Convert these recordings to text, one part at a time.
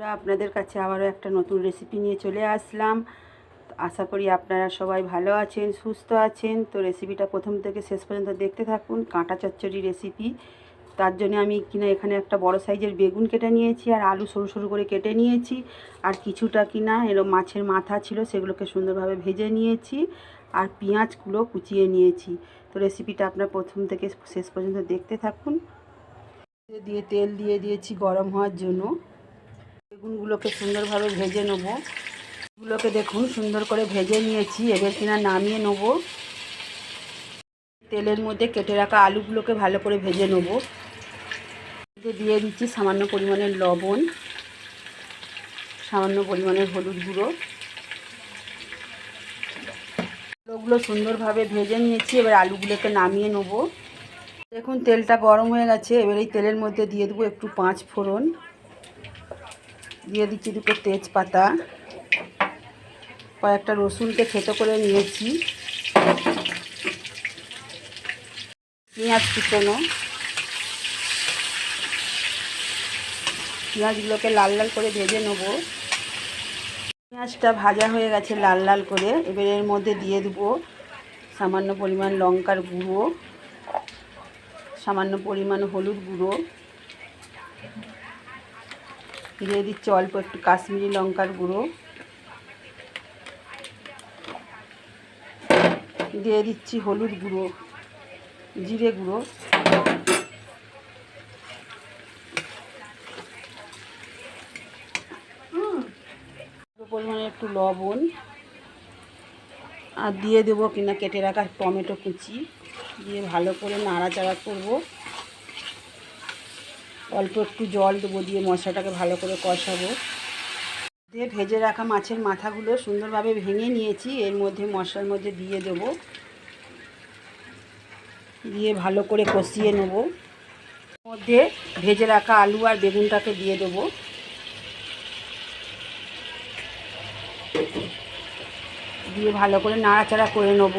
আমরা আপনাদের কাছে আবারও একটা নতুন রেসিপি নিয়ে চলে আসলাম। আশা করি আপনারা সবাই ভালো আছেন, সুস্থ আছেন। তো রেসিপিটা প্রথম থেকে শেষ পর্যন্ত দেখতে থাকুন, কাঁটা চচ্চড়ি রেসিপি তার জন্য আমি কিনা এখানে একটা বড় সাইজের বেগুন কেটে নিয়েছি আর আলু সরু সরু করে কেটে নিয়েছি। আর কিছুটা কিনা এরকম মাছের মাথা ছিল, সেগুলোকে সুন্দরভাবে ভেজে নিয়েছি আর পেঁয়াজগুলো কুচিয়ে নিয়েছি। তো রেসিপিটা আপনার প্রথম থেকে শেষ পর্যন্ত দেখতে থাকুন। দিয়ে তেল দিয়ে দিয়েছি গরম হওয়ার জন্য। বেগুনগুলোকে সুন্দরভাবে ভেজে নেব। এগুলোকে দেখুন, সুন্দর করে ভেজে নিয়েছি। এবার কিনা নামিয়ে নেব। তেলের মধ্যে কেটে রাখা আলুগুলোকে ভালো করে ভেজে নেব। দিয়ে দিচ্ছি সামান্য পরিমাণের লবণ, সামান্য পরিমাণের হলুদ গুঁড়ো। ওগুলো সুন্দরভাবে ভেজে নিয়েছি। এবার আলুগুলোকে নামিয়ে নেব। দেখুন, তেলটা গরম হয়ে গেছে। এবার এই তেলের মধ্যে দিয়ে দেবো একটু পাঁচ ফোড়ন। দিয়ে দিচ্ছি দুটো তেজপাতা। কয়েকটা রসুনকে থেতো করে নিয়েছি। পেঁয়াজ কুচনো। পেঁয়াজগুলোকে লাল লাল করে ভেজে নেব। পেঁয়াজটা ভাজা হয়ে গেছে লাল লাল করে। এবার এর মধ্যে দিয়ে দেবো সামান্য পরিমাণ লঙ্কার গুঁড়ো, সামান্য পরিমাণ হলুদ গুঁড়ো। দিয়ে দিচ্ছি অল্প একটু কাশ্মীরি লঙ্কার গুঁড়ো। দিয়ে দিচ্ছি হলুদ গুঁড়ো, জিরে গুঁড়ো। পরিমাণে একটু লবণ। আর দিয়ে দেবো কিনা কেটে রাখা টমেটো কুচি। দিয়ে ভালো করে নাড়াচাড়া করব। অল্প একটু জল দেবো দিয়ে মশলাটাকে ভালো করে কষাবো। দিয়ে ভেজে রাখা মাছের মাথাগুলো সুন্দরভাবে ভেঙে নিয়েছি, এর মধ্যে মশলার মধ্যে দিয়ে দেবো। দিয়ে ভালো করে কষিয়ে নেব। মধ্যে ভেজে রাখা আলু আর বেগুনটাকে দিয়ে দেবো। দিয়ে ভালো করে নাড়াচাড়া করে নেব।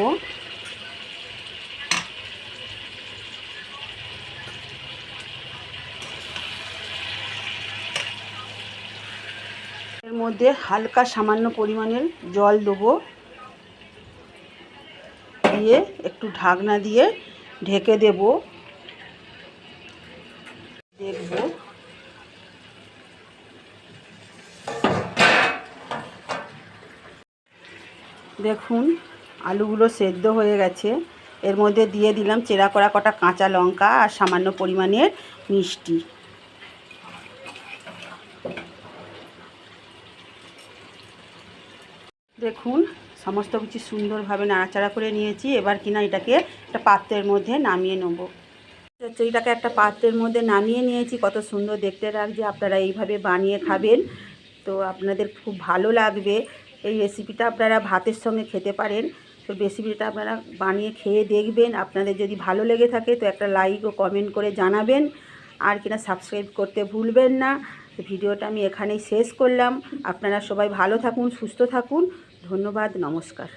মধ্যে হালকা সামান্য পরিমাণের জল দেবো। দিয়ে একটু ঢাকনা দিয়ে ঢেকে দেব। দেখব। দেখুন, আলুগুলো সেদ্ধ হয়ে গেছে। এর মধ্যে দিয়ে দিলাম চেরা করা কটা কাঁচা লঙ্কা আর সামান্য পরিমাণের মিষ্টি। দেখুন, সমস্ত কিছু সুন্দরভাবে নাড়াচাড়া করে নিয়েছি। এবার কিনা এটাকে একটা পাত্রের মধ্যে নামিয়ে নেব। চচ্চড়িটাকে একটা পাত্রের মধ্যে নামিয়ে নিয়েছি। কত সুন্দর দেখতে লাগছে। আপনারা এইভাবে বানিয়ে খাবেন। তো আপনাদের খুব ভালো লাগবে। এই রেসিপিটা আপনারা ভাতের সঙ্গে খেতে পারেন। তো রেসিপিটা আপনারা বানিয়ে খেয়ে দেখবেন। আপনাদের যদি ভালো লেগে থাকে, তো একটা লাইক ও কমেন্ট করে জানাবেন। আর কিনা সাবস্ক্রাইব করতে ভুলবেন না। ভিডিওটা আমি এখানেই শেষ করলাম। আপনারা সবাই ভালো থাকুন, সুস্থ থাকুন। ধন্যবাদ নমস্কার